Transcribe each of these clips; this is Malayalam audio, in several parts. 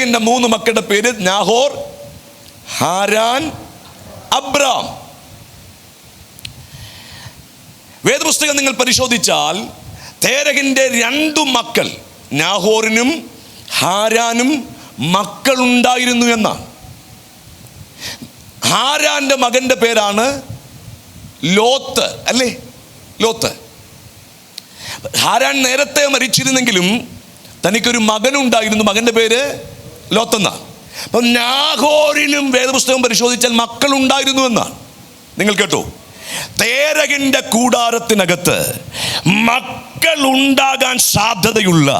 തേരഹിന്റെ മൂന്ന് മക്കളുടെ പേര് നാഹോർ ഹാരാൻ അബ്രാം. വേദപുസ്തകം നിങ്ങൾ പരിശോധിച്ചാൽ തേരഹിന്റെ രണ്ടു മക്കൾ നാഹോറിനും ഹാരാനും മക്കളുണ്ടായിരുന്നു എന്നാണ്. ഹാരാന്റെ മകന്റെ പേരാണ് ലോത്ത് അല്ലേ? ലോത്ത്. ഹാരാൻ നേരത്തെ മരിച്ചിരുന്നെങ്കിലും തനിക്കൊരു മകനുണ്ടായിരുന്നു. മകന്റെ പേര് ലോത്തെന്ന. അപ്പം നാഹോറിനും വേദപുസ്തകം പരിശോധിച്ചാൽ മക്കളുണ്ടായിരുന്നു എന്നാണ്. നിങ്ങൾ കേട്ടോ? തേരകിന്റെ കൂടാരത്തിനകത്ത് മക്കൾ ഉണ്ടാകാൻ സാധ്യതയുള്ള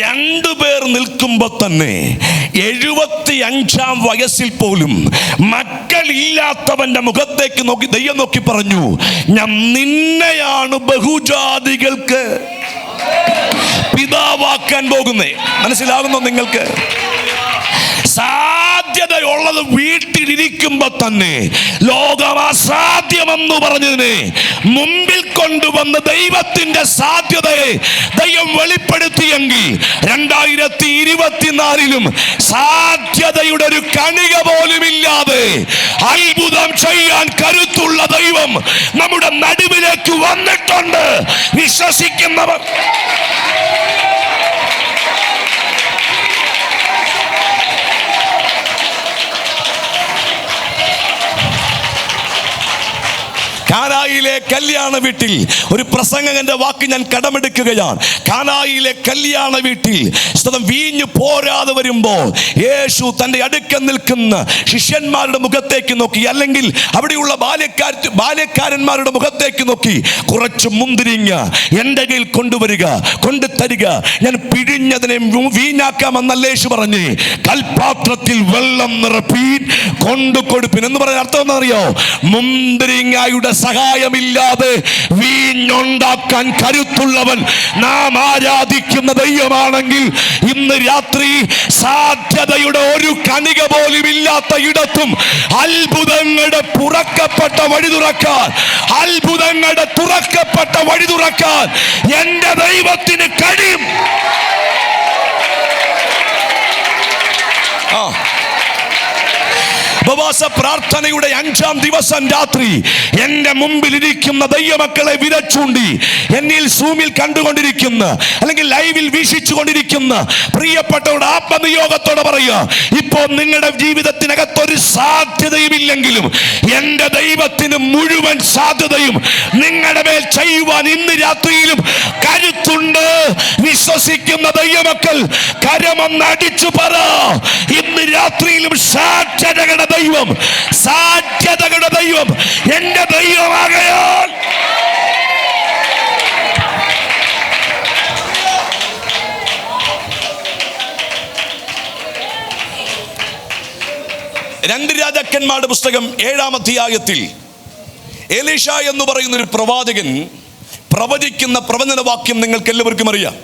രണ്ടു പേർ നിൽക്കുമ്പോൾ തന്നെ എഴുപത്തി അഞ്ചാം വയസ്സിൽ പോലും മക്കളില്ലാത്തവന്റെ മുഖത്തേക്ക് നോക്കി ദൈവം നോക്കി പറഞ്ഞു ഞാൻ നിന്നെയാണ് ബഹുജാതികൾക്ക് പിതാവാക്കാൻ പോകുന്നേ. മനസ്സിലാകുന്നോ നിങ്ങൾക്ക്? സാധ്യതയുള്ളത് വീട്ടിലിരിക്കുമ്പോ തന്നെ. ലോകം അസാധ്യമെന്ന് പറഞ്ഞതിനെ മുമ്പിൽ കൊണ്ടുവന്ന് ദൈവത്തിന്റെ സാധ്യതയെ ദൈവം വെളിപ്പെടുത്തിയെങ്കിൽ രണ്ടായിരത്തി ഇരുപത്തിനാലിലും സാധ്യതയുടെ ഒരു കണിക പോലും ഇല്ലാതെ അത്ഭുതം ചെയ്യാൻ കരുത്തുള്ള ദൈവം നമ്മുടെ നടുവിലേക്ക് വന്നിട്ടുണ്ട്. വിശ്വസിക്കുന്നവർ കാനായിലെ കല്യാണ വീട്ടിൽ ഒരു പ്രസംഗകന്റെ വാക്ക് ഞാൻ കടമെടുക്കുകയാണ്. കാനായിലെ കല്യാണ വീട്ടിൽ വീഞ്ഞു പോരാതെ വരുമ്പോൾ യേശു തന്റെ അടുക്കൽ നിൽക്കുന്ന ശിഷ്യന്മാരുടെ മുഖത്തേക്ക് നോക്കി അല്ലെങ്കിൽ അവിടെയുള്ള ബാല്യക്കാർ ബാല്യക്കാരന്മാരുടെ മുഖത്തേക്ക് നോക്കി കുറച്ച് മുന്തിരിങ്ങ എന്റെ കയ്യിൽ കൊണ്ടുവരിക കൊണ്ടു തരിക ഞാൻ പിഴിഞ്ഞതിനെ വീഞ്ഞാക്കാമെന്നല്ല യേശു പറഞ്ഞ് കൽപാത്രത്തിൽ വെള്ളം നിറപ്പീൻ കൊണ്ടു കൊടുപ്പിൻ എന്ന് പറയുന്ന അർത്ഥം എന്നറിയോ മുന്തിരിങ്ങായുടെ സഹായമില്ലാതെ വീഞ്ഞുണ്ടാക്കാൻ കരുത്തുള്ളവൻ നാം ആരാധിക്കുന്ന ദൈവമാണെങ്കിൽ ഇന്ന് രാത്രി സാധ്യതയുടെ ഒരു കണിക പോലും ഇല്ലാത്ത ഇടത്തും അത്ഭുതങ്ങളുടെ പുറക്കപ്പെട്ട വഴി തുറക്കാൻ അത്ഭുതങ്ങളുടെ തുറക്കപ്പെട്ട വഴി തുറക്കാൻ എന്റെ ദൈവത്തിന് കഴിയും. ഉപവാസ പ്രാർത്ഥനയുടെ അഞ്ചാം ദിവസം രാത്രി എന്റെ മുമ്പിൽ ഇരിക്കുന്ന ദൈവമക്കളെ വിരച്ചൂണ്ടി എന്നിൽ സൂമിൽ കണ്ടുകൊണ്ടിരിക്കുന്ന അല്ലെങ്കിൽ ലൈവിൽ വീക്ഷിച്ചു കൊണ്ടിരിക്കുന്ന പ്രിയപ്പെട്ടവരുടെ ആത്മനിയോഗത്തോടെ പറയുക ഇപ്പോൾ നിങ്ങളുടെ ജീവിതത്തിനകത്തൊരു സാധ്യതയും ഇല്ലെങ്കിലും എന്റെ ദൈവത്തിന് മുഴുവൻ സാധ്യതയും നിങ്ങളുടെ മേൽ ചെയ്യുവാൻ ഇന്ന് രാത്രിയിലും കരുത്തുണ്ട്. വിശ്വസിക്കുന്ന ദൈവമക്കൾ കരമൊന്നടിച്ചു പറ. ഇന്ന് രാത്രിയിലും സാധ്യതകളുടെ ദൈവം സാധ്യതകളുടെ ദൈവം എന്റെ ദൈവമാകയാൽ. രണ്ട് രാജാക്കന്മാരുടെ പുസ്തകം ഏഴാം അധ്യായത്തിൽ എലീഷ എന്ന് പറയുന്ന ഒരു പ്രവാചകൻ പ്രവചിക്കുന്ന പ്രവചനവാക്യം നിങ്ങൾക്ക് എല്ലാവർക്കും അറിയാം.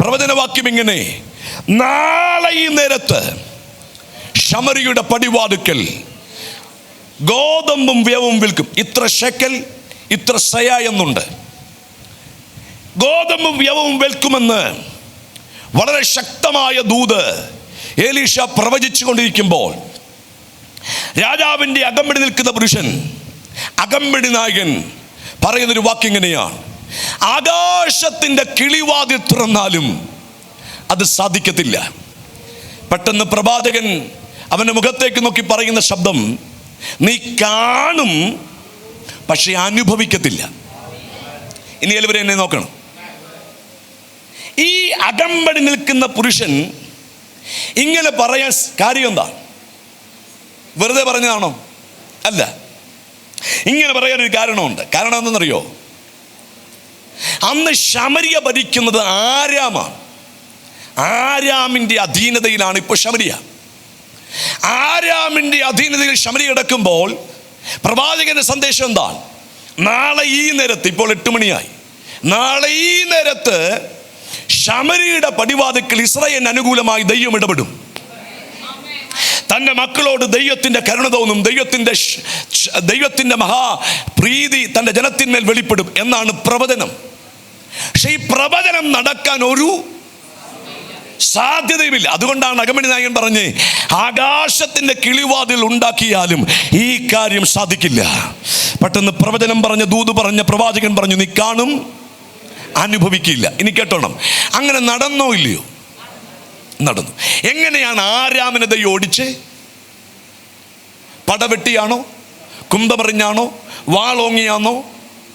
പ്രവചനവാക്യം ഇങ്ങനെ നാളെ ഈ നേരത്ത് ഷമരിയുടെ പടിവാതുക്കൽ. ഗോതമ്പും വ്യവും വിൽക്കും. ഇത്ര ഷെക്കൽ ഇത്ര സയ എന്നുണ്ട്. ഗോതമ്പും വ്യവും വിൽക്കുമെന്ന് വളരെ ശക്തമായ ദൂത് ഏലീഷ പ്രവചിച്ചു കൊണ്ടിരിക്കുമ്പോൾ രാജാവിന്റെ അകമ്പടി നിൽക്കുന്ന പുരുഷൻ അകമ്പടി നായകൻ പറയുന്നൊരു വാക്കിങ്ങനെയാണ് ആകാശത്തിന്റെ കിളിവാതിൽ തുറന്നാലും അത് സാധിക്കത്തില്ല. പെട്ടെന്ന് പ്രവാചകൻ അവന്റെ മുഖത്തേക്ക് നോക്കി പറയുന്ന ശബ്ദം നീ കാണും പക്ഷെ അനുഭവിക്കത്തില്ല. ഇനി എല്ലാവരും എന്നെ നോക്കണം. ഈ അകമ്പടി നിൽക്കുന്ന പുരുഷൻ ഇങ്ങനെ പറയാൻ കാര്യം എന്താ? വെറുതെ പറഞ്ഞതാണോ? അല്ല. ഇങ്ങനെ പറയാൻ ഒരു കാരണമുണ്ട്. കാരണം എന്തെന്നറിയോ അന്ന് ശമരിയ ഭരിക്കുന്നത് ആരാമാണ്? ആരാമിന്റെ അധീനതയിലാണ് ഇപ്പോൾ ശമരിയ. ആരാമിന്റെ അധീനതയിൽ ശമരി കിടക്കുമ്പോൾ പ്രവാചകന്റെ സന്ദേശം എന്താണ്? നാളെ ഈ നേരത്ത് ഇപ്പോൾ എട്ട് മണിയായി. നാളെ ഈ നേരത്ത് ശമരിയുടെ പടിവാതിക്കൽ ഇസ്രയേലിന് അനുകൂലമായി ദൈവം ഇടപെടും. തന്റെ മക്കളോട് ദൈവത്തിന്റെ കരുണ തോന്നും ദൈവത്തിന്റെ ദൈവത്തിന്റെ മഹാപ്രീതി തന്റെ ജനത്തിന്മേൽ വെളിപ്പെടും എന്നാണ് പ്രവചനം. പക്ഷെ ഈ പ്രവചനം നടക്കാൻ ഒരു സാധ്യതയുമില്ല. അതുകൊണ്ടാണ് അകമണി നായകൻ പറഞ്ഞ് ആകാശത്തിന്റെ കിളിവാതിൽ ഉണ്ടാക്കിയാലും ഈ കാര്യം സാധിക്കില്ല. പെട്ടെന്ന് പ്രവചനം പറഞ്ഞ ദൂത് പറഞ്ഞ പ്രവാചകൻ പറഞ്ഞു നീ കാണും അനുഭവിക്കില്ല. ഇനി കേട്ടോണം. അങ്ങനെ നടന്നോ ഇല്ലയോ? നടന്നു. എങ്ങനെയാണ് ആരാമനെ ഓടിച്ച്? പടവെട്ടിയാണോ? കുമ്പമറിഞ്ഞാണോ വാളോങ്ങിയാണോ?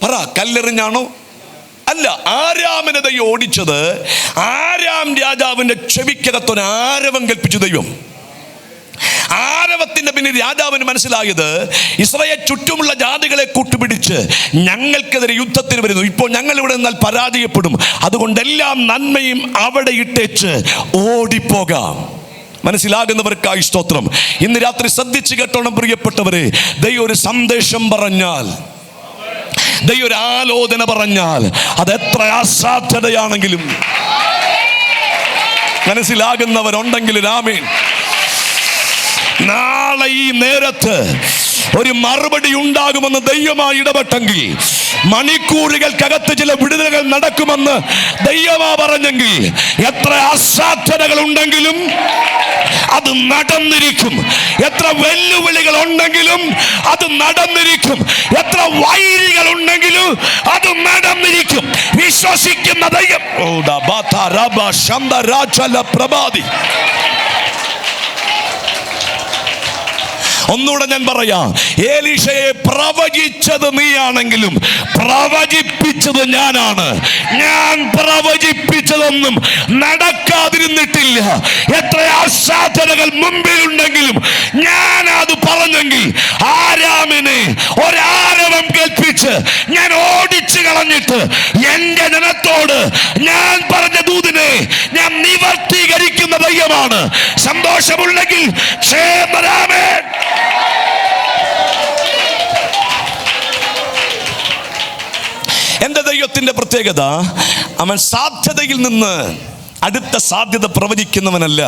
പറ കല്ലെറിഞ്ഞാണോ? അല്ല ആരാമനെ ദൈവം ഓടിച്ചത്? ആരാം രാജാവിന്റെ ചെവിക്കകത്തൊരു ആരവം കൽപ്പിച്ചു ദൈവം. ആരവത്തിന്റെ പിന്നിൽ രാജാവിന് മനസ്സിലായത് ഇസ്രയേൽ ചുറ്റുമുള്ള ജാതികളെ കൂട്ടുപിടിച്ച് ഞങ്ങൾക്കെതിരെ യുദ്ധത്തിന് വരുന്നു. ഇപ്പോൾ ഞങ്ങൾ ഇവിടെ നിന്നാൽ പരാജയപ്പെടും. അതുകൊണ്ടെല്ലാം നന്മയും അവിടെ ഇട്ടേച്ച് ഓടിപ്പോകാം. മനസ്സിലാകുന്നവർക്കായി സ്തോത്രം. ഇന്ന് രാത്രി ശ്രദ്ധിച്ചു കേട്ടോണം പ്രിയപ്പെട്ടവരെ ദൈവം ഒരു സന്ദേശം പറഞ്ഞാൽ ദൈവം ഒരു ആലോചന പറഞ്ഞാൽ അത് എത്ര അസാധ്യതയാണെങ്കിലും മനസ്സിലാകുന്നവരുണ്ടെങ്കിൽ രാമേൻ നാളെ ഈ നേരത്ത് ഒരു മറുപടി ഉണ്ടാകുമെന്ന് ദൈവമായി ഇടപെട്ടെങ്കിൽ മണിക്കൂറുകൾക്കകത്ത് ചില വിടുതലുകൾ നടക്കുമെന്ന് ദൈവമാ പറഞ്ഞെങ്കിൽ എത്ര അസാധ്യതകൾ ഉണ്ടെങ്കിലും അത് നടന്നിരിക്കും. എത്ര വെല്ലുവിളികൾ ഉണ്ടെങ്കിലും അത് നടന്നിരിക്കും. എത്ര വൈരികൾ ഉണ്ടെങ്കിലും അത് നടന്നിരിക്കും. വിശ്വസിക്കുന്ന ദൈവം. ഒന്നുകൂടെ ഞാൻ പറയാം. ഏലീഷയെ പ്രവചിച്ചത് നീയാണെങ്കിലും പ്രവചിപ്പിച്ചത് ഞാനാണ്. ഞാൻ പ്രവചിപ്പിച്ചതൊന്നും നടക്കാതിരുന്നിട്ടില്ല. എത്ര അസാധ്യതകൾ മുമ്പിലുണ്ടെങ്കിലും ഞാൻ അത് പറഞ്ഞെങ്കിൽ ആരാമിനെ ഒരാരവം കേൾപ്പിച്ച് ഞാൻ കളഞ്ഞിട്ട് എന്റെ ജനത്തോട് ഞാൻ പറഞ്ഞ ദൂതിനെ ഞാൻ നിവർത്തീകരിക്കുന്ന ദൈവമാണ്. സന്തോഷമുണ്ടെങ്കിൽ ക്ഷേമരാമേ എന്റെ ദൈവത്തിന്റെ പ്രത്യേകത അവൻ സാധ്യതയിൽ നിന്ന് അടുത്ത സാധ്യത പ്രവചിക്കുന്നവനല്ല.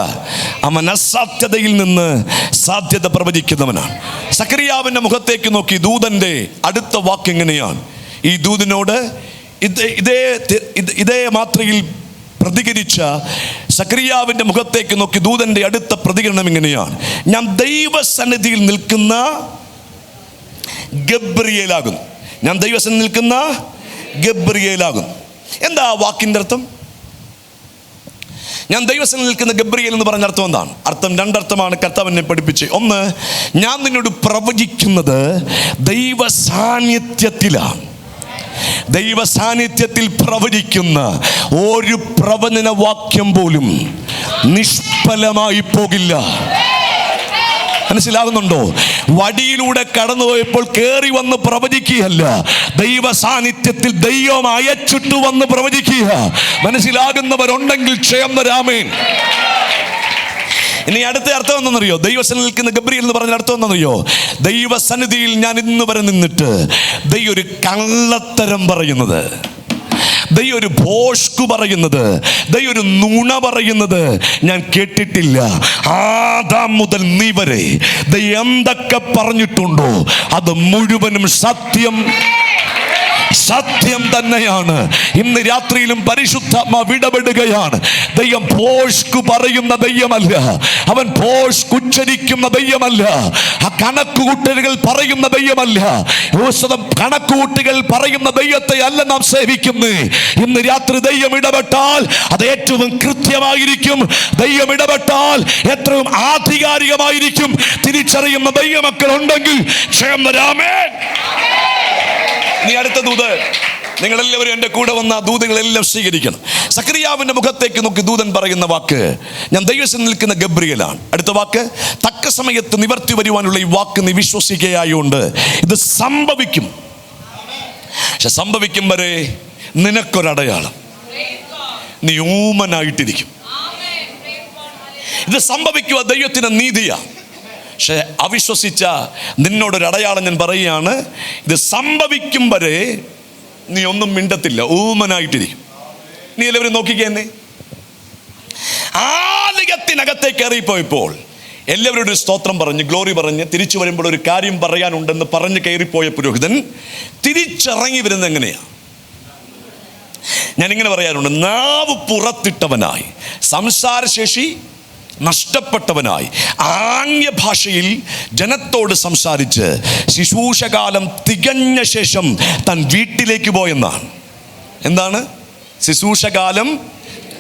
അവൻ അസാധ്യതയിൽ നിന്ന് സാധ്യത പ്രവചിക്കുന്നവനാണ്. സക്രിയാവിന്റെ മുഖത്തേക്ക് നോക്കി ദൂതന്റെ അടുത്ത വാക്ക് എങ്ങനെയാണ്? ഈ ദൂതിനോട് ഇതേ ഇതേ മാത്രയിൽ പ്രതികരിച്ച സക്രിയാവിന്റെ മുഖത്തേക്ക് നോക്കി ദൂതന്റെ അടുത്ത പ്രതികരണം ഇങ്ങനെയാണ്. ഞാൻ ദൈവസന്നിധിയിൽ നിൽക്കുന്ന ഗബ്രിയേലാകുന്നു. ഞാൻ ദൈവസന്നിധി നിൽക്കുന്ന ഗബ്രിയേലാകുന്നു. എന്താ വാക്കിന്റെ അർത്ഥം? ഞാൻ ദൈവസന്നിധി നിൽക്കുന്ന ഗബ്രിയൽ എന്ന് പറഞ്ഞ അർത്ഥം എന്താണ്? അർത്ഥം രണ്ടർത്ഥമാണ് കർത്താവ് എന്നെ പഠിപ്പിച്ച് ഒന്ന് ഞാൻ നിന്നോട് പ്രവചിക്കുന്നത് ദൈവ സാന്നിധ്യത്തിലാണ് ദൈവ സാന്നിധ്യത്തിൽ പ്രവചിക്കുന്ന ഒരു പ്രവചന വാക്യം പോലും നിഷ്ഫലമായി പോകില്ല. മനസ്സിലാകുന്നുണ്ടോ? വടിയിലൂടെ കടന്നുപോയപ്പോൾ കയറി വന്ന് പ്രവചിക്കുകയല്ല. ദൈവ സാന്നിധ്യത്തിൽ ദൈവം അയച്ചിട്ട് വന്ന് പ്രവചിക്കുക മനസ്സിലാകുന്നവരുണ്ടെങ്കിൽ ക്ഷയം രാമേൻ ഇനി അടുത്ത അർത്ഥം എന്തെന്നറിയോ ദൈവസന്നിധി നിൽക്കുന്ന ഗബ്രിയൽ എന്ന് പറഞ്ഞ അർത്ഥം എന്തെന്നറിയോ ദൈവസന്നിധിയിൽ ഞാൻ ഇന്ന് വരെ നിന്നിട്ട് ദൈവം ഒരു കള്ളത്തരം പറയുന്നത്. ദൈവം ഒരു ഭോഷ്കു പറയുന്നത്. ദൈവം ഒരു നുണ പറയുന്നത്. ഞാൻ കേട്ടിട്ടില്ല. ആദാം മുതൽ നീ വരെ ദൈവം എന്തൊക്കെ പറഞ്ഞിട്ടുണ്ടോ? അത് മുഴുവനും സത്യം. സത്യം തന്നെയാണ്. ഇന്ന് രാത്രിയിലും പരിശുദ്ധാത്മാവ് വിടപെടുകയാണ്. ദൈവം പോഷ്കു പറയുന്ന ദൈവമല്ല. അവൻ പോഷ് ഉച്ചരിക്കുന്ന ദൈവമല്ല. ആ കണക്കുകൂട്ടലുകൾ പറയുന്ന ദൈവമല്ല. കണക്കുകൂട്ടുകൾ പറയുന്ന ദൈവത്തെ അല്ല നാം സേവിക്കുന്നു ഇന്ന് രാത്രി ദൈവം ഇടപെട്ടാൽ അത് ഏറ്റവും കൃത്യമായിരിക്കും. ദൈവം ഇടപെട്ടാൽ ഏറ്റവും ആധികാരികമായിരിക്കും. തിരിച്ചറിയുന്ന ദൈവമക്കൾ ഉണ്ടെങ്കിൽ ക്ഷയം വരാമേ നീ അടുത്ത ദൂത്. നിങ്ങളെല്ലാവരും എന്റെ കൂടെ വന്ന ദൂതങ്ങളെല്ലാം സ്വീകരിക്കണം. സക്രിയാവിന്റെ മുഖത്തേക്ക് നോക്കി ദൂതൻ പറയുന്ന വാക്ക് ഞാൻ ദൈവസം നിൽക്കുന്ന ഗബ്രിയലാണ്. അടുത്ത വാക്ക് തക്ക സമയത്ത് നിവർത്തി വരുവാനുള്ള ഈ വാക്ക് നീ വിശ്വസിക്കുകയായോണ്ട് ഇത് സംഭവിക്കും. പക്ഷെ സംഭവിക്കും വരെ നിനക്കൊരടയാളം. നീ ഊമനായിട്ടിരിക്കും. ഇത് സംഭവിക്കുക ദൈവത്തിന് നീതിയാ പക്ഷെ അവിശ്വസിച്ച നിന്നോടൊരു അടയാളം ഞാൻ പറയുകയാണ് ഇത് സംഭവിക്കും വരെ നീ ഒന്നും മിണ്ടത്തില്ല ഊമനായിട്ടിരിക്കും. നീ എല്ലാവരും നോക്കിക്കേ ആലികത്തിനകത്തെ കയറിപ്പോയപ്പോൾ എല്ലാവരും ഒരു സ്തോത്രം പറഞ്ഞ് ഗ്ലോറി പറഞ്ഞ് തിരിച്ചു വരുമ്പോൾ ഒരു കാര്യം പറയാനുണ്ടെന്ന് പറഞ്ഞ് കയറിപ്പോയ പുരോഹിതൻ തിരിച്ചിറങ്ങി വരുന്നത് എങ്ങനെയാ? ഞാനിങ്ങനെ പറയാറുണ്ട് നാവ് പുറത്തിട്ടവനായി സംസാരശേഷി നഷ്ടപ്പെട്ടവനായി. ആംഗ്യ ഭാഷയിൽ ജനത്തോട് സംസാരിച്ച് ശിശൂഷകാലം തികഞ്ഞ ശേഷം തൻ വീട്ടിലേക്ക് പോയെന്നാണ്. എന്താണ്? ശിശൂഷകാലം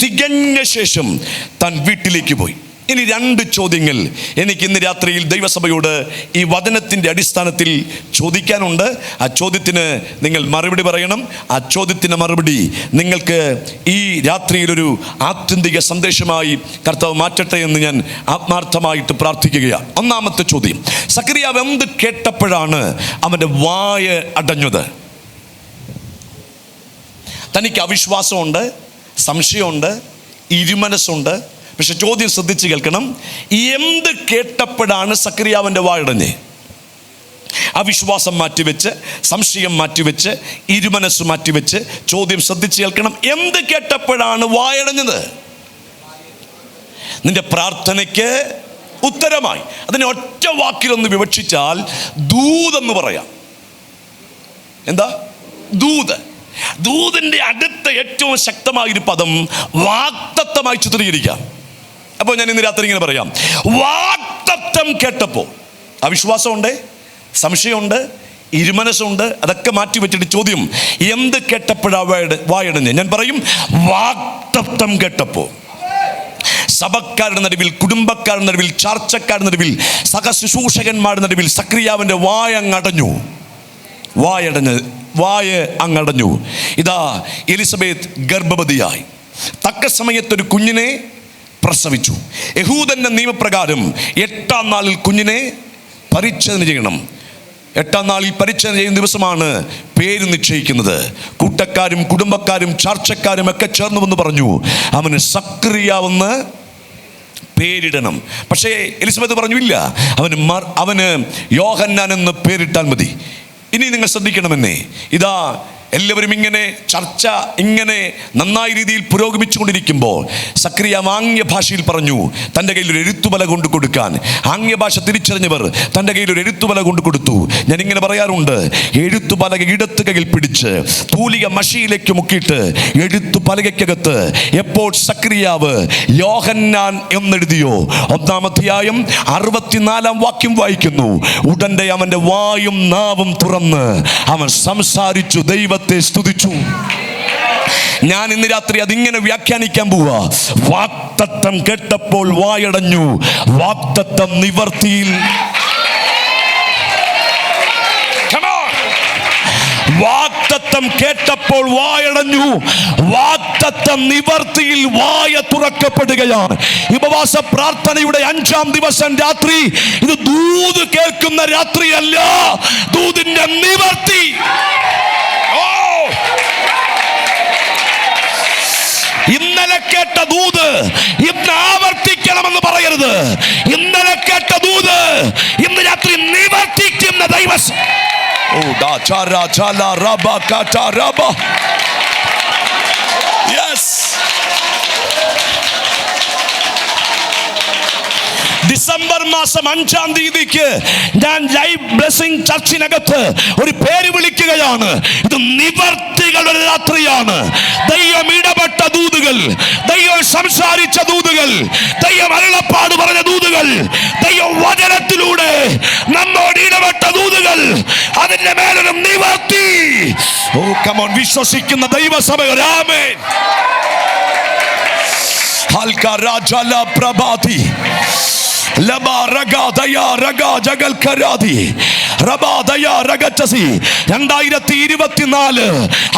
തികഞ്ഞ ശേഷം തൻ വീട്ടിലേക്ക് പോയി. ഇനി രണ്ട് ചോദ്യങ്ങൾ എനിക്ക് ഇന്ന് രാത്രിയിൽ ദൈവസഭയോട് ഈ വചനത്തിന്റെ അടിസ്ഥാനത്തിൽ ചോദിക്കാനുണ്ട്. ആ ചോദ്യത്തിന് നിങ്ങൾ മറുപടി പറയണം. ആ ചോദ്യത്തിന് മറുപടി നിങ്ങൾക്ക് ഈ രാത്രിയിലൊരു ആത്യന്തിക സന്ദേശമായി കർത്താവ് മാറ്റട്ടെ എന്ന് ഞാൻ ആത്മാർത്ഥമായിട്ട് പ്രാർത്ഥിക്കുകയാണ് ഒന്നാമത്തെ ചോദ്യം സക്രിയാവ് എന്ത് കേട്ടപ്പോഴാണ് അവന്റെ വായ അടഞ്ഞത്? തനിക്ക് അവിശ്വാസമുണ്ട് സംശയമുണ്ട് ഇരുമനസ്സുണ്ട് പക്ഷെ ചോദ്യം ശ്രദ്ധിച്ച് കേൾക്കണം. എന്ത് കേട്ടപ്പോഴാണ് സക്രിയാവിന്റെ വാഴടഞ്ഞ് അവിശ്വാസം മാറ്റിവെച്ച് സംശയം മാറ്റിവെച്ച് ഇരുമനസ് മാറ്റിവെച്ച് ചോദ്യം ശ്രദ്ധിച്ച് കേൾക്കണം. എന്ത് കേട്ടപ്പോഴാണ് വായടഞ്ഞത് നിന്റെ പ്രാർത്ഥനയ്ക്ക് ഉത്തരമായി. അതിനെ ഒറ്റ വാക്കിലൊന്ന് വിവക്ഷിച്ചാൽ ദൂതെന്ന് പറയാം. എന്താ? ദൂത്. ദൂതിന്റെ അടുത്ത ഏറ്റവും ശക്തമായൊരു പദം വാക്തത്വമായി ചിത്രീകരിക്കാം. അപ്പോൾ ഞാൻ ഇന്ന് രാത്രി ഇങ്ങനെ പറയാം. വാക്തത്വം കേട്ടപ്പോൾ അവിശ്വാസമുണ്ട് സംശയമുണ്ട് ഇരുമനസ്സുണ്ട് അതൊക്കെ മാറ്റി വെച്ചിട്ട് ചോദ്യം എന്ത് കേട്ടപ്പോഴാ വായട വായടഞ്ഞ് ഞാൻ പറയും വാക്തത്വം കേട്ടപ്പോൾ സഭക്കാരുടെ നടുവിൽ കുടുംബക്കാരുടെ നടുവിൽ ചർച്ചക്കാരുടെ നടുവിൽ സഹശുശ്രൂഷകന്മാരുടെ നടുവിൽ സക്രിയാവിന്റെ വായ അങ്ങടഞ്ഞു വായടഞ്ഞ് വായ അങ്ങടഞ്ഞു ഇതാ എലിസബത്ത് ഗർഭവതിയായി. തക്ക സമയത്തൊരു കുഞ്ഞിനെ പ്രസവിച്ചു. യഹൂദന്റെ നിയമപ്രകാരം എട്ടാം നാളിൽ കുഞ്ഞിനെ പരിച്ഛേദന ചെയ്യണം. എട്ടാം നാളിൽ പരിച്ഛേദന ചെയ്യുന്ന ദിവസമാണ് പേര് നിശ്ചയിക്കുന്നത്. കൂട്ടക്കാരും കുടുംബക്കാരും ചർച്ചക്കാരും ഒക്കെ ചേർന്നു വന്ന് പറഞ്ഞു അവന് സക്രിയാവെന്ന് പേരിടണം. പക്ഷേ എലിസബത്ത് പറഞ്ഞു ഇല്ല അവന് മർ- അവന് യോഹന്നാൻ എന്ന് പേരിട്ടാൽ മതി. ഇനി നിങ്ങൾ ശ്രദ്ധിക്കണമെന്നേ. ഇതാ എല്ലാവരും ഇങ്ങനെ ചർച്ച ഇങ്ങനെ നന്നായ രീതിയിൽ പുരോഗമിച്ചുകൊണ്ടിരിക്കുമ്പോൾ സക്രിയ ആംഗ്യ ഭാഷയിൽ പറഞ്ഞു തന്റെ കയ്യിൽ ഒരു എഴുത്തുപല കൊണ്ട് കൊടുക്കാൻ. ആംഗ്യ ഭാഷ തിരിച്ചറിഞ്ഞവർ തന്റെ കയ്യിൽ ഒരു എഴുത്തുപല കൊണ്ട് കൊടുത്തു. ഞാൻ ഇങ്ങനെ പറയാറുണ്ട് എഴുത്തുപലക ഇടത്ത് കയ്യിൽ പിടിച്ച് തൂലിക മഷിയിലേക്ക് മുക്കിയിട്ട് എഴുത്തു പലകയ്ക്കകത്ത് എപ്പോൾ സക്രിയാവ് യോഹന്നാൻ എന്നെഴുതിയോ? ഒന്നാം അധ്യായം അറുപത്തിനാലാം വാക്യം വായിക്കുന്നു. ഉടന്റെ അവന്റെ വായും നാവും തുറന്ന് അവൻ സംസാരിച്ചു ദൈവത്തെ സ്തുതിച്ചു. ഞാൻ ഇന്ന് രാത്രി അതിങ്ങനെ വ്യാഖ്യാനിക്കാൻ പോവാ. വാക്തത്വം കേട്ടപ്പോൾ വായടഞ്ഞു. വാക്തത്വം നിവർത്തിയിൽ. വാക്തത്വം കേട്ടപ്പോൾ വായടഞ്ഞു. വാക്തത്വം നിവർത്തിയിൽ വായ തുറക്കപ്പെടുകയാണ്. ഉപവാസ പ്രാർത്ഥനയുടെ അഞ്ചാം ദിവസം രാത്രി. ഇത് ദൂത് കേൾക്കുന്ന രാത്രിയല്ല. ദൂതിന്റെ നിവർത്തി. കേട്ട ദൂത് ഇന്ന് ആവർത്തിക്കണമെന്ന് പറയരുത്. ഇന്നലെ കേട്ട ദൂത് ഇന്ന് രാത്രി നിവർത്തിക്കുന്ന ദൈവസ് ഓ ഡാ ചാര ചാല റബ കാറ്റ റബ ഡിസംബർ മാസം അഞ്ചാം തീയതിക്ക് ഞാൻ ലൈവ് ബ്ലെസ്സിംഗ് ചർച്ചിനകത്ത് ഒരു പേര് വിളിക്കുകയാണ്. ഇത് നിവർത്തികളുടെ രാത്രിയാണ്. ദൈവം ഇടപെട്ട ദൂതുകൾ ദൈവം സംസാരിച്ച ദൂതുകൾ ദൈവം അരുളപ്പാട് പറഞ്ഞ ദൂതുകൾ ദൈവം വചനത്തിലൂടെ നമ്മോട് ഇടപെട്ട ദൂതുകൾ അതിന്റെ മേലൊരു നിവർത്തി. ഓ കമോൺ വിശ്വസിക്കുന്ന ദൈവസഭ രാമേൻ ഹൽക്ക രാജല പ്രഭാതി.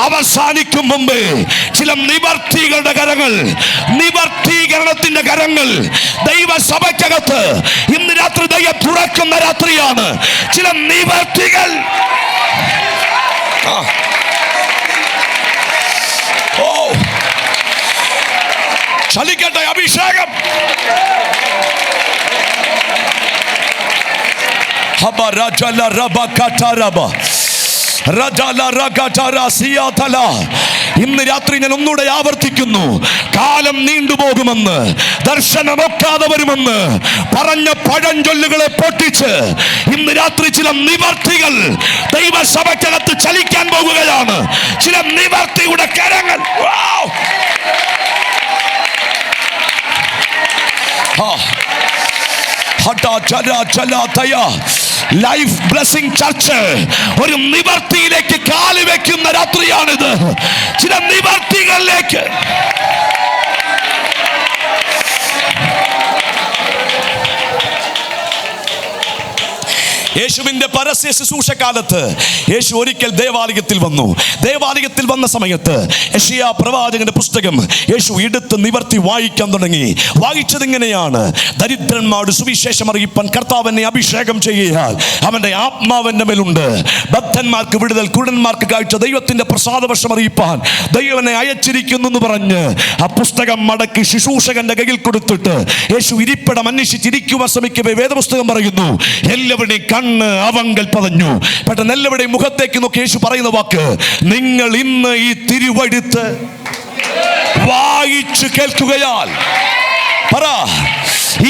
അവസാനിക്കും മുമ്പ് ചില നിവർത്തികളുടെ കരങ്ങൾ നിവർത്തീകരണത്തിന്റെ കരങ്ങൾ ദൈവസഭയ്ക്കകത്ത് ഇന്ന് രാത്രി ദൈവം തുറക്കുന്ന രാത്രിയാണ്. ചില നിവർത്തികൾ. ഓ. ചലിക്കട്ടെ അഭിഷേകം ഹബ രജല റബ കട റബ രജല രഗട സിയാതല ഇന്ന് രാത്രി ഞാൻ ഒന്നുകൂടെ ആവർത്തിക്കുന്നു. കാലം നീണ്ടുപോകുമെന്ന് ദർശനമൊക്കാതെ വരുമെന്ന് പറഞ്ഞ പഴഞ്ചൊല്ലുകളെ പൊട്ടിച്ച് ഇന്ന് രാത്രി ചില നിവർത്തികൾ ദൈവസഭയ്ക്കകത്ത് ചലിക്കാൻ പോകുകയാണ്. ചില നിവർത്തിയുടെ കരങ്ങൾ. Wow! ആ. ഹഠ ചല ചല തയ. ലൈഫ് ബ്ലെസ്സിംഗ് ചർച്ച് ഒരു നിവർത്തിയിലേക്ക് കാൽ വെക്കുന്ന രാത്രിയാണിത്. ചില നിവർത്തികളിലേക്ക്. യേശുവിന്റെ പരസ്യ ശുശ്രൂഷ കാലത്ത് യേശു ഒരിക്കൽ ദേവാലയത്തിൽ വന്നു. ദേവാലയത്തിൽ വന്ന സമയത്ത് യഷിയ പ്രവാചകന്റെ പുസ്തകം യേശു എടുത്ത് നിവർത്തി വായിക്കാൻ തുടങ്ങി. വായിച്ചത് ഇങ്ങനെയാണ്. ദരിദ്രന്മാരുടെ സുവിശേഷം അറിയിപ്പാൻ കർത്താവിനെ അഭിഷേകം ചെയ്യുകയാൽ അവന്റെ ആത്മാവന്റെ മേലുണ്ട്. ബദ്ധന്മാർക്ക് വിടുതൽ കുടന്മാർക്ക് കാഴ്ച ദൈവത്തിന്റെ പ്രസാദവശം അറിയിപ്പാൻ ദൈവനെ അയച്ചിരിക്കുന്നു എന്ന് പറഞ്ഞ് ആ പുസ്തകം മടക്കി ശുശ്രൂഷകന്റെ കയ്യിൽ കൊടുത്തിട്ട് യേശു ഇരിപ്പിടം അന്വേഷിച്ചിരിക്കുവാൻ ശ്രമിക്കവേ വേദപുസ്തകം പറയുന്നു. എല്ലാവരുടെയും കണ്ണ് അവങ്കൽ പതഞ്ഞു. പെട്ടെന്ന് എല്ലാവരുടെയും മുഖത്തേക്ക് നോക്കി യേശു പറയുന്ന വാക്ക് നിങ്ങൾ ഇന്ന് ഈ തിരുവഴുത്ത് വായിച്ചു കേൾക്കുകയാൽ പറ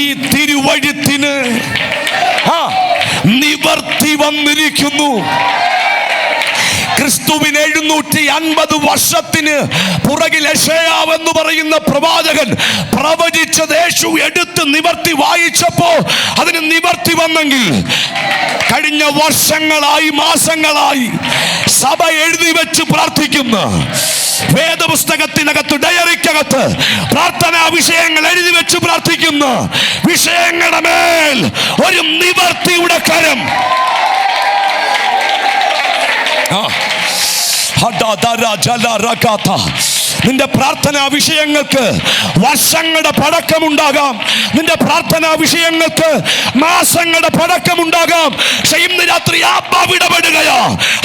ഈ തിരുവഴുത്തിന് നിവർത്തി വന്നിരിക്കുന്നു. ക്രിസ്തുവിന് എഴുന്നൂറ്റി അൻപത് വർഷത്തിന് പുറകിൽ എന്ന് പറയുന്ന പ്രവാചകൻ പ്രവചിച്ച യേശു എടുത്ത് നിവർത്തി വായിച്ചപ്പോ അതിന് നിവർത്തി വന്നെങ്കിൽ കഴിഞ്ഞ വർഷങ്ങളായി മാസങ്ങളായി സഭ എഴുതി വെച്ച് പ്രാർത്ഥിക്കുന്ന. വേദപുസ്തകത്തിനകത്ത് ഡയറിക്കകത്ത് പ്രാർത്ഥനാ വിഷയങ്ങൾ എഴുതി വെച്ച് പ്രാർത്ഥിക്കുന്ന. വിഷയങ്ങളുടെ മേൽ ഒരു നിവർത്തിയുടെ കരം. ആ. നിന്റെ പ്രാർത്ഥനാ വിഷയങ്ങൾക്ക് വർഷങ്ങളുടെ പഴക്കമുണ്ടാകാം നിന്റെ പ്രാർത്ഥനാ വിഷയങ്ങൾക്ക് മാസങ്ങളുടെ പഴക്കമുണ്ടാകാം പക്ഷെ ഇന്ന് രാത്രി ആത്മാവ്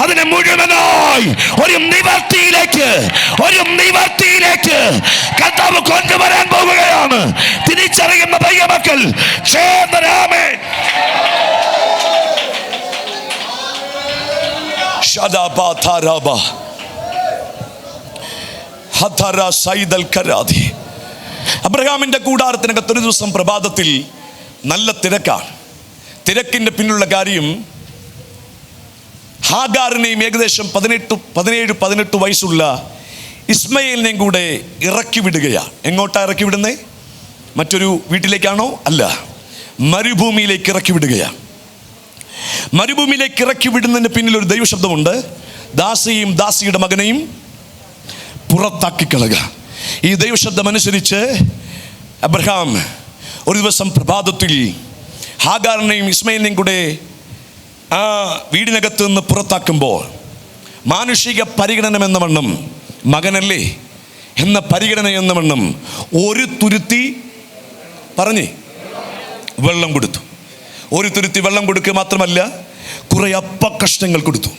അതിനെ മുഴുവനായി ഒരു നിവർത്തിയിലേക്ക് ഒരു നിവർത്തിയിലേക്ക് കർത്താവ് കൊണ്ടുവരാൻ പോവുകയാണ്. തിരിച്ചറിയുന്ന പയ്യമക്കൾ ചേർന്നരാമേ. ഹധര അബ്രഹാമിന്റെ കൂടാരത്തിനകത്ത് ഒരു ദിവസം പ്രഭാതത്തിൽ നല്ല തിരക്കാണ്. തിരക്കിന്റെ പിന്നിലുള്ള കാര്യം ഹാഗാറിനെയും ഏകദേശം പതിനെട്ട് പതിനേഴ് പതിനെട്ട് വയസ്സുള്ള ഇസ്മയിലിനെയും കൂടെ ഇറക്കി വിടുകയാണ്. എങ്ങോട്ടാ ഇറക്കി വിടുന്നേ? മറ്റൊരു വീട്ടിലേക്കാണോ? അല്ല. മരുഭൂമിയിലേക്ക് ഇറക്കി വിടുകയാണ്. മരുഭൂമിയിലേക്ക് ഇറക്കി വിടുന്നതിന് പിന്നിൽ ഒരു ദൈവശബ്ദമുണ്ട്. ദാസിയും ദാസിയുടെ മകനെയും പുറത്താക്കി കളുക ഈ ദൈവശബ്ദം അനുസരിച്ച് അബ്രഹാം ഒരു ദിവസം പ്രഭാതത്തിൽ ഹാഗാറിനെയും ഇസ്മയിലിനെയും കൂടെ ആ വീടിനകത്ത് നിന്ന് പുറത്താക്കുമ്പോൾ മാനുഷിക പരിഗണന എന്ന വണ്ണം മകനല്ലേ എന്ന പരിഗണന എന്ന വണ്ണം ഒരു തുരുത്തി പറഞ്ഞേ വെള്ളം കൊടുത്തു. ഒരു തുരുത്തി വെള്ളം കൊടുക്കുക മാത്രമല്ല കുറേ അപ്പ കഷ്ണങ്ങൾ കൊടുത്തു.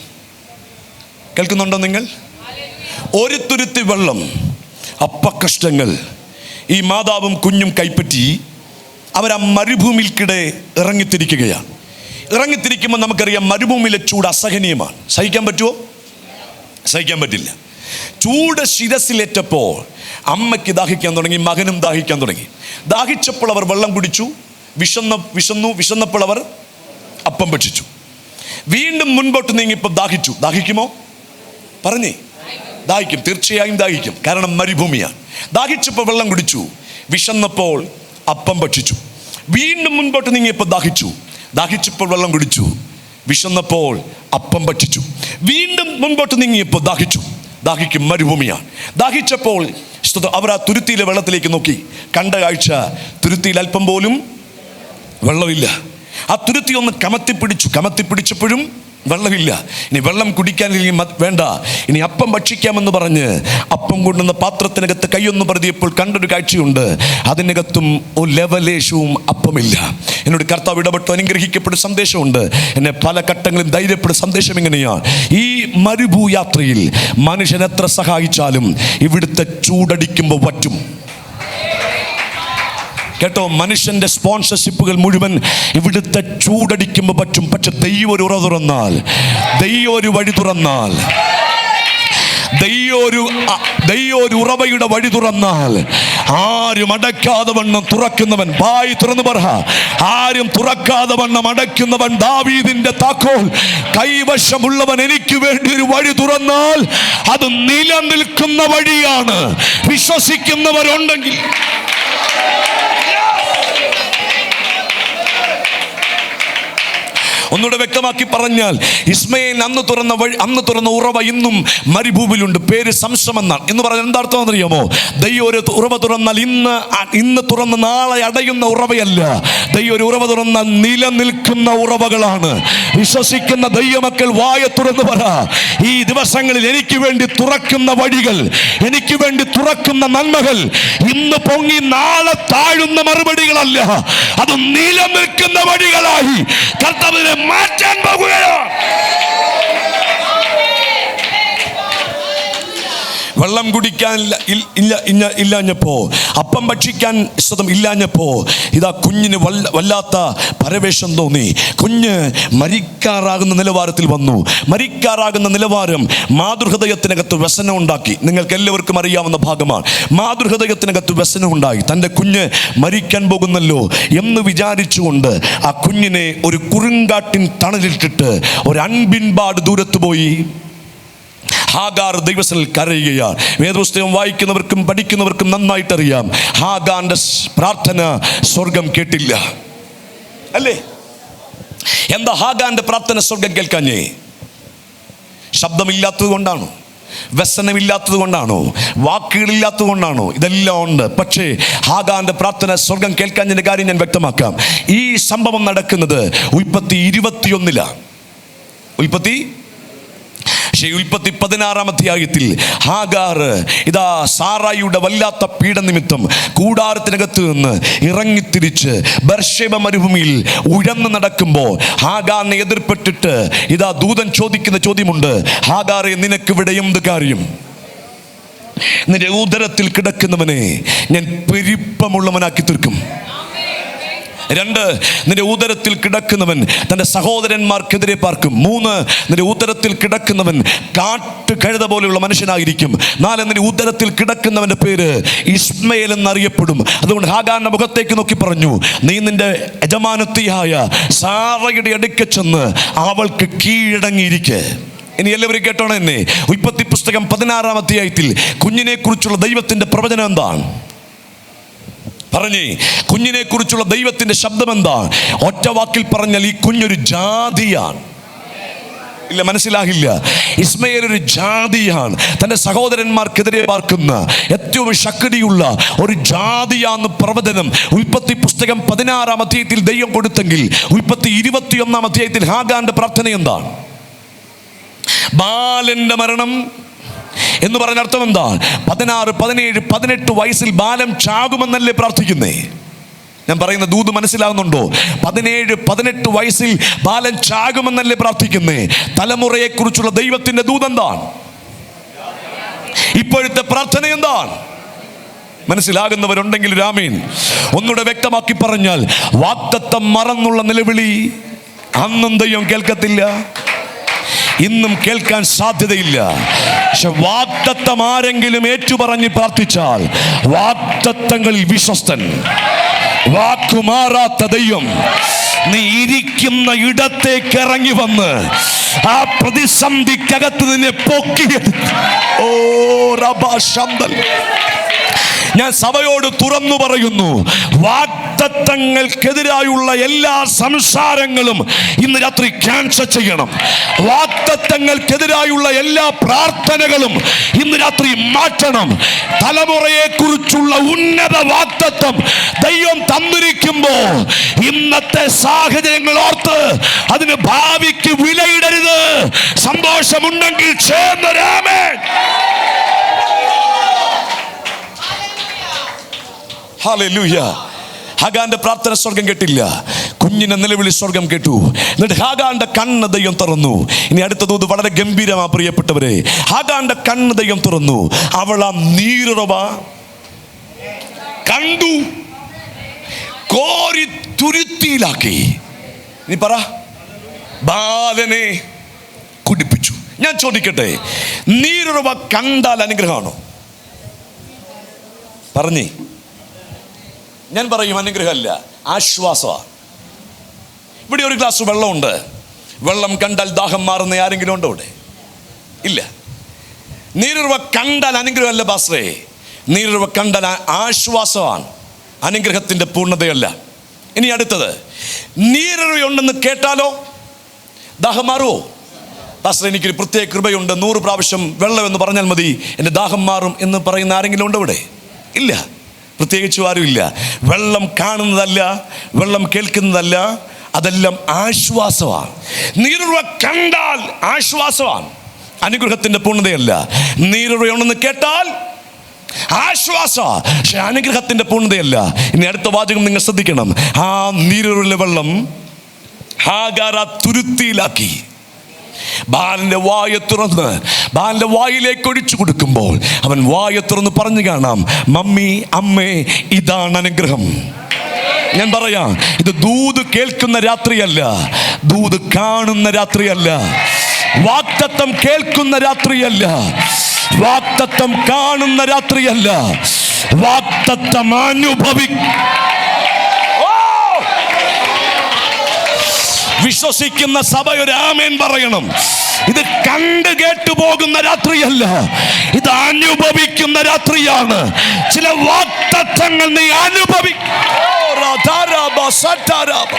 കേൾക്കുന്നുണ്ടോ നിങ്ങൾ? ഒരു തുരുത്തി വെള്ളം അപ്പക്കഷ്ടങ്ങൾ ഈ മാതാവും കുഞ്ഞും കൈപ്പറ്റി അവർ ആ മരുഭൂമിയിൽക്കിടെ ഇറങ്ങിത്തിരിക്കുകയാണ്. ഇറങ്ങിത്തിരിക്കുമ്പോൾ നമുക്കറിയാം മരുഭൂമിയിലെ ചൂട് അസഹനീയമാണ്. സഹിക്കാൻ പറ്റുമോ സഹിക്കാൻ പറ്റില്ല. ചൂട് ശിരസിലേറ്റപ്പോൾ അമ്മയ്ക്ക് ദാഹിക്കാൻ തുടങ്ങി മകനും ദാഹിക്കാൻ തുടങ്ങി. ദാഹിച്ചപ്പോൾ അവർ വെള്ളം കുടിച്ചു വിശന്ന വിശന്നു വിശന്നപ്പോൾ അവർ അപ്പം ഭക്ഷിച്ചു. വീണ്ടും മുൻപോട്ട് നീങ്ങിപ്പോൾ ദാഹിച്ചു. ദാഹിക്കുമോ? പറഞ്ഞേ. ദാഹിക്കും. തീർച്ചയായും ദാഹിക്കും. കാരണം മരുഭൂമിയാണ്. ദാഹിച്ചപ്പോൾ വെള്ളം കുടിച്ചു. വിശന്നപ്പോൾ അപ്പം ഭക്ഷിച്ചു. വീണ്ടും മുൻപോട്ട് നീങ്ങിയപ്പോൾ ദാഹിച്ചു. ദാഹിച്ചപ്പോൾ വെള്ളം കുടിച്ചു. വിശന്നപ്പോൾ അപ്പം ഭക്ഷിച്ചു. വീണ്ടും മുൻപോട്ട് നീങ്ങിയപ്പോൾ ദാഹിച്ചു. ദാഹിക്കും മരുഭൂമിയാണ്. ദാഹിച്ചപ്പോൾ അവർ ആ തുരുത്തിയിലെ വെള്ളത്തിലേക്ക് നോക്കി. കണ്ട കാഴ്ച തുരുത്തിയിൽ അല്പം പോലും വെള്ളമില്ല. ആ തുരുത്തി ഒന്ന് കമത്തിപ്പിടിച്ചു. കമത്തിപ്പിടിച്ചപ്പോഴും വെള്ളമില്ല. ഇനി വെള്ളം കുടിക്കാനില്ലെങ്കിൽ വേണ്ട. ഇനി അപ്പം ഭക്ഷിക്കാമെന്ന് പറഞ്ഞ് അപ്പം കൊണ്ടുവന്ന പാത്രത്തിനകത്ത് കൈയൊന്ന് പ്രതിയപ്പോൾ കണ്ടൊരു കാഴ്ചയുണ്ട്. അതിനകത്തും ഒരു ലെവലേശവും അപ്പമില്ല. എന്നോട് കർത്താവ് ഇടപെട്ടു. അനുഗ്രഹിക്കപ്പെട്ട സന്ദേശമുണ്ട്. എന്നെ പല ഘട്ടങ്ങളും ധൈര്യപ്പെട്ട സന്ദേശം എങ്ങനെയാണ് ഈ മരുഭൂയാത്രയിൽ മനുഷ്യൻ എത്ര സഹായിച്ചാലും ഇവിടുത്തെ ചൂടടിക്കുമ്പോൾ പറ്റും. കേട്ടോ മനുഷ്യന്റെ സ്പോൺസർഷിപ്പുകൾ മുഴുവൻ ഇവിടുത്തെ ചൂടടിക്കുമ്പോൾ പറ്റും. പക്ഷെ ദൈവം ഒരു ഉറ തുറന്നാൽ ദൈവം ഒരു വഴി തുറന്നാൽ ദൈവൊരു ദൈവൊരു ഉറവയുടെ വഴി തുറന്നാൽ ആരും അടയ്ക്കാതെ വണ്ണം തുറക്കുന്നവൻ. വായി തുറന്നു പറ. ആരും തുറക്കാതെ വണ്ണം അടയ്ക്കുന്നവൻ ദാവീദിന്റെ താക്കോൽ. കൈവശമുള്ളവൻ എനിക്ക് വേണ്ടി ഒരു വഴി തുറന്നാൽ അത് നിലനിൽക്കുന്ന വഴിയാണ്. വിശ്വസിക്കുന്നവരുണ്ടെങ്കിൽ ഒന്നുകൂടെ വ്യക്തമാക്കി പറഞ്ഞാൽ ഇസ്മയിൽ അന്ന് തുറന്ന വഴി അന്ന് തുറന്ന ഉറവ ഇന്നും മരുഭൂമിയിലുണ്ട്. പേര് സംശം എന്നാണ് എന്ന് പറഞ്ഞാൽ എന്താ അർത്ഥം അറിയാമോ ദൈവം ഒരു ഉറവ തുറന്നാൽ ഇന്ന് ഇന്ന് തുറന്ന് നാളെ അടയുന്ന ഉറവയല്ല. ദൈവം ഒരു ഉറവ തുറന്നാൽ നിലനിൽക്കുന്ന ഉറവകളാണ്. വിശ്വസിക്കുന്ന ദൈവമക്കൾ വായ തുറന്നു പറ. ഈ ദിവസങ്ങളിൽ എനിക്ക് വേണ്ടി തുറക്കുന്ന വഴികൾ എനിക്ക് വേണ്ടി തുറക്കുന്ന നന്മകൾ ഇന്ന് പൊങ്ങി നാളെ താഴുന്ന മറുപടികളല്ല. അത് നിലനിൽക്കുന്ന വഴികളായി കർത്തവിനെ മാറ്റാൻ പോകുകയാണ്. വെള്ളം കുടിക്കാൻ ഇല്ല ഇല്ല ഇല്ല ഇല്ലാഞ്ഞപ്പോ അപ്പം ഭക്ഷിക്കാൻ സ്വതം ഇല്ലാഞ്ഞപ്പോ ഇതാ കുഞ്ഞിന് വല്ല വല്ലാത്ത പരവേശം തോന്നി. കുഞ്ഞ് മരിക്കാറാകുന്ന നിലവാരത്തിൽ വന്നു. മരിക്കാറാകുന്ന നിലവാരം മാതൃഹൃദയത്തിനകത്ത് വ്യസനം ഉണ്ടാക്കി. നിങ്ങൾക്ക് എല്ലാവർക്കും അറിയാവുന്ന ഭാഗമാണ്. മാതൃഹൃദയത്തിനകത്ത് വ്യസനം ഉണ്ടായി. തന്റെ കുഞ്ഞ് മരിക്കാൻ പോകുന്നല്ലോ എന്ന് വിചാരിച്ചുകൊണ്ട് ആ കുഞ്ഞിനെ ഒരു കുറുങ്കാട്ടിൻ തണലിട്ടിട്ട് ഒരു അൻപിൻപാട് ദൂരത്ത് പോയി. ഹാഗാർ ദൈവസനിൽ കരയുകയാണ്. വേദപുസ്തകം വായിക്കുന്നവർക്കും പഠിക്കുന്നവർക്കും നന്നായിട്ടറിയാം. ഹാഗാന്റെ പ്രാർത്ഥന സ്വർഗം കേട്ടില്ല. അല്ലേ? എന്താ ഹാഗാന്റെ പ്രാർത്ഥന സ്വർഗം കേൾക്കാഞ്ഞേ? ശബ്ദമില്ലാത്തത് കൊണ്ടാണ്? വ്യസനമില്ലാത്തത് കൊണ്ടാണോ വാക്കുകളില്ലാത്തത് കൊണ്ടാണോ ഇതെല്ലാം ഉണ്ട്. പക്ഷേ ഹാഗാന്റെ പ്രാർത്ഥന സ്വർഗം കേൾക്കാഞ്ഞതിന്റെ കാര്യം ഞാൻ വ്യക്തമാക്കാം. ഈ സംഭവം നടക്കുന്നത് ഉൽപ്പത്തി ഇരുപത്തിയൊന്നിലാണ്. ഉൽപ്പത്തി പക്ഷേ ഉൽപ്പത്തി പതിനാറാം അധ്യായത്തിൽ ഹാഗാർ ഇതാ സാറായിയുടെ വല്ലാത്ത പീഡനിമിത്തം കൂടാരത്തിനകത്ത് നിന്ന് ഇറങ്ങിത്തിരിച്ച് ബർഷേബ മരുഭൂമിയിൽ ഉഴന്ന് നടക്കുമ്പോൾ ഹാഗാറിനെ എതിർപ്പെട്ടിട്ട് ഇതാ ദൂതൻ ചോദിക്കുന്ന ചോദ്യമുണ്ട് ഹാഗാറെ നിനക്കിവിടെ എന്ത് കാര്യം? നിന്റെ ഉദരത്തിൽ കിടക്കുന്നവനെ ഞാൻ പെരുപ്പമുള്ളവനാക്കി തീർക്കും. രണ്ട് നിന്റെ ഉദരത്തിൽ കിടക്കുന്നവൻ തന്റെ സഹോദരന്മാർക്കെതിരെ പാർക്കും. മൂന്ന് നിന്റെ ഉദരത്തിൽ കിടക്കുന്നവൻ കാട്ട് കഴുത പോലെയുള്ള മനുഷ്യനായിരിക്കും. നാല് നിന്റെ ഉദരത്തിൽ കിടക്കുന്നവന്റെ പേര് ഇസ്മയിൽ എന്നറിയപ്പെടും. അതുകൊണ്ട് ഹാഗാന്റെ മുഖത്തേക്ക് നോക്കി പറഞ്ഞു നീ നിന്റെ യജമാനത്തിയായ സാറയുടെ അടുക്ക ചെന്ന് അവൾക്ക് കീഴടങ്ങിയിരിക്കെ. ഇനി എല്ലാവരും കേട്ടോണം എന്നെ. ഉൽപ്പത്തി പുസ്തകം പതിനാറാം അധ്യായത്തിൽ കുഞ്ഞിനെ കുറിച്ചുള്ള ദൈവത്തിന്റെ പ്രവചനം എന്താണ്? പറഞ്ഞേ കുഞ്ഞിനെ കുറിച്ചുള്ള ദൈവത്തിന്റെ ശബ്ദം എന്താ ഒറ്റ വാക്കിൽ പറഞ്ഞാൽ ഈ കുഞ്ഞൊരു ജാതിയാണ്. ഇല്ല മനസ്സിലാകില്ല. ഇസ്മയിൽ ഒരു ജാതിയാണ്. തന്റെ സഹോദരന്മാർക്കെതിരെ പാർക്കുന്ന ഏറ്റവും ശക്തിയുള്ള ഒരു ജാതിയാന്ന് പ്രവചനം ഉൽപ്പത്തി പുസ്തകം പതിനാറാം അധ്യായത്തിൽ ദൈവം കൊടുത്തെങ്കിൽ ഉൽപ്പത്തി ഇരുപത്തിയൊന്നാം അധ്യായത്തിൽ ഹാഗാന്റെ പ്രാർത്ഥന എന്താണ് ബാലന്റെ മരണം എന്ന് പറഞ്ഞ അർത്ഥം എന്താ? പതിനാറ് പതിനേഴ് പതിനെട്ട് വയസ്സിൽ ബാലം ചാകുമെന്നല്ലേ പ്രാർത്ഥിക്കുന്നേ? ഞാൻ പറയുന്ന ദൂത് മനസ്സിലാകുന്നുണ്ടോ പതിനേഴ് പതിനെട്ട് വയസ്സിൽ ബാലൻ ചാകുമെന്നല്ലേ പ്രാർത്ഥിക്കുന്നേ? തലമുറയെക്കുറിച്ചുള്ള ദൈവത്തിന്റെ ദൂത് എന്താണ്? ഇപ്പോഴത്തെ പ്രാർത്ഥന എന്താണ്? മനസ്സിലാകുന്നവരുണ്ടെങ്കിൽ രാമീൻ ഒന്നുകൂടെ വ്യക്തമാക്കി പറഞ്ഞാൽ വാക്തത്വം മറന്നുള്ള നിലവിളി അന്നും ദൈവം കേൾക്കത്തില്ല. ഇന്നും കേൾക്കാൻ സാധ്യതയില്ല. പക്ഷെ വാക്തത്വം ആരെങ്കിലും ഏറ്റുപറഞ്ഞ് പ്രാർത്ഥിച്ചാൽ വാഗ്ദത്തങ്ങളിൽ വിശ്വസ്തൻ. വാക്കുമാറാത്ത ദൈവം നീ ഇരിക്കുന്ന ഇടത്തേക്ക് ഇറങ്ങി വന്ന് ആ പ്രതിസന്ധിക്കകത്ത് നിന്നെ പൊക്കിയത് ഓ റബാ ശബ്ദൽ ഞാൻ സഭയോട് തുറന്നു പറയുന്നു. വാക്തത്വങ്ങൾക്കെതിരായുള്ള എല്ലാ സംസാരങ്ങളും ഇന്ന് രാത്രി ക്യാൻസൽ ചെയ്യണം. വാക്തത്വങ്ങൾക്കെതിരായുള്ള എല്ലാ പ്രാർത്ഥനകളും ഇന്ന് രാത്രി മാറ്റണം. തലമുറയെ കുറിച്ചുള്ള ഉന്നത വാക്തത്വം ദൈവം തന്നിരിക്കുമ്പോ ഇന്നത്തെ സാഹചര്യങ്ങൾ ഓർത്ത് അതിന് ഭാവിക്ക് വിലയിടരുത്. സന്തോഷമുണ്ടെങ്കിൽ ചേർന്ന് രാമൻ. ഹാലൂയ ഹാഗാന്റെ പ്രാർത്ഥന സ്വർഗം കേട്ടില്ല. കുഞ്ഞിനെ നിലവിളി സ്വർഗം കേട്ടു. എന്നിട്ട് ഹാഗാന്റെ കണ്ണ് ദൈവം തുറന്നു. ഇനി അടുത്ത ദൂത് വളരെ ഗംഭീരമാ പ്രിയപ്പെട്ടവരെ. ഹാഗാന്റെ കണ്ണ് ദൈവം തുറന്നു. അവൾ ആ നീരുറവ കണ്ടു. കോരി തുരുത്തിയിലാക്കി. നീ പറ. ബാലനെ കുടിപ്പിച്ചു. ഞാൻ ചോദിക്കട്ടെ നീരുറവ കണ്ടാൽ അനുഗ്രഹമാണോ? പറഞ്ഞേ. ഞാൻ പറയും അനുഗ്രഹമല്ല ആശ്വാസമാണ്. ഇവിടെ ഒരു ഗ്ലാസ് വെള്ളമുണ്ട്. വെള്ളം കണ്ടാൽ ദാഹം മാറുന്ന ആരെങ്കിലും ഉണ്ടോ ഇവിടെ ഇല്ല. നീരുറവ കണ്ടാൽ അനുഗ്രഹമല്ല ബാസ്രേ നീരുറവ കണ്ടാൽ ആശ്വാസമാണ്. അനുഗ്രഹത്തിന്റെ പൂർണതയല്ല. ഇനി അടുത്തത്. നീരുറവയുണ്ടെന്ന് കേട്ടാലോ? ദാഹം മാറുമോ പാസ്റ്റർ എനിക്കൊരു പ്രത്യേക കൃപയുണ്ട്. നൂറ് പ്രാവശ്യം വെള്ളം എന്ന് പറഞ്ഞാൽ മതി. എന്റെ ദാഹം മാറും എന്ന് പറയുന്ന ആരെങ്കിലും ഉണ്ടോ ഇവിടെ? ഇല്ല. പ്രത്യേകിച്ചും ആരുമില്ല. വെള്ളം കാണുന്നതല്ല വെള്ളം കേൾക്കുന്നതല്ല അതെല്ലാം ആശ്വാസമാണ്. നീരുറവ കണ്ടാൽ ആശ്വാസമാണ്. അനുഗ്രഹത്തിന്റെ പൂർണതയല്ല. നീരുറവയുണ്ടെന്ന് കേട്ടാൽ ആശ്വാസ. പക്ഷെ അനുഗ്രഹത്തിന്റെ പൂർണതയല്ല. ഇനി അടുത്ത വാചകം നിങ്ങൾ ശ്രദ്ധിക്കണം. ആ നീരുറവിലെ വെള്ളം ഹാഗാര തുരുത്തിയിലാക്കി. ബാലന്റെ വായ തുറന്ന് ബാലന്റെ വായിലേക്ക് ഒഴിച്ചു കൊടുക്കുമ്പോൾ അവൻ വായ തുറന്ന് പറഞ്ഞു കാണാം മമ്മി അമ്മേ ഇതാണ് അനുഗ്രഹം. ഞാൻ പറയാം ഇത് ദൂത് കേൾക്കുന്ന രാത്രിയല്ല ദൂത് കാണുന്ന രാത്രിയല്ല വാക്തത്വം കേൾക്കുന്ന രാത്രിയല്ല വാക്തത്വം കാണുന്ന രാത്രിയല്ല വാക്തത്വം അനുഭവി വിശ്വസിക്കുന്ന സഭ ഒരു ആമേൻ പറയണം ഇത് കണ്ട് കേട്ടു പോകുന്ന രാത്രിയല്ല ഇത് അനുഭവിക്കുന്ന രാത്രിയാണ് ചില വാക്തത്വങ്ങൾ നീ അനുഭവി ഓ, രാധാരാബ, സറ്റാരാബ.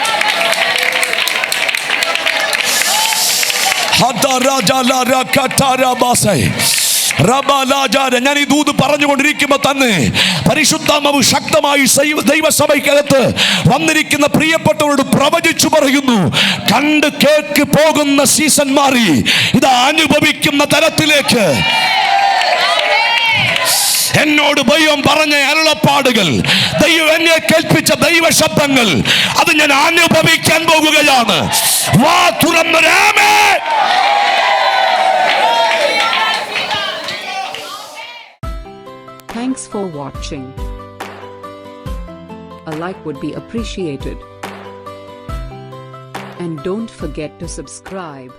ഹദാരാജാലാര കറ്റാരാബാസൈ. റബാലാജാര. ഞാൻ ഈ ദൂത് പറഞ്ഞുകൊണ്ടിരിക്കുമ്പോൾ തന്നെ പരിശുദ്ധാമവ് ശക്തമായി ദൈവസഭയ്ക്കകത്ത് വന്നിരിക്കുന്ന പ്രിയപ്പെട്ടവരോട് പ്രവചിച്ചു പറയുന്നു കണ്ട് കേക്ക് പോകുന്ന സീസൺ മാറി ഇത് അനുഭവിക്കുന്ന തരത്തിലേക്ക്. എന്നോട് ദൈവം പറഞ്ഞ അരുളപ്പാടുകൾ ദൈവം എന്നെ കേൾപ്പിച്ച ദൈവ ശബ്ദങ്ങൾ അത് ഞാൻ അനുഭവിക്കാൻ പോകുകയാണ്. വാ തുറന്നു രാമേ! Thanks for watching. A like would be appreciated. And don't forget to subscribe.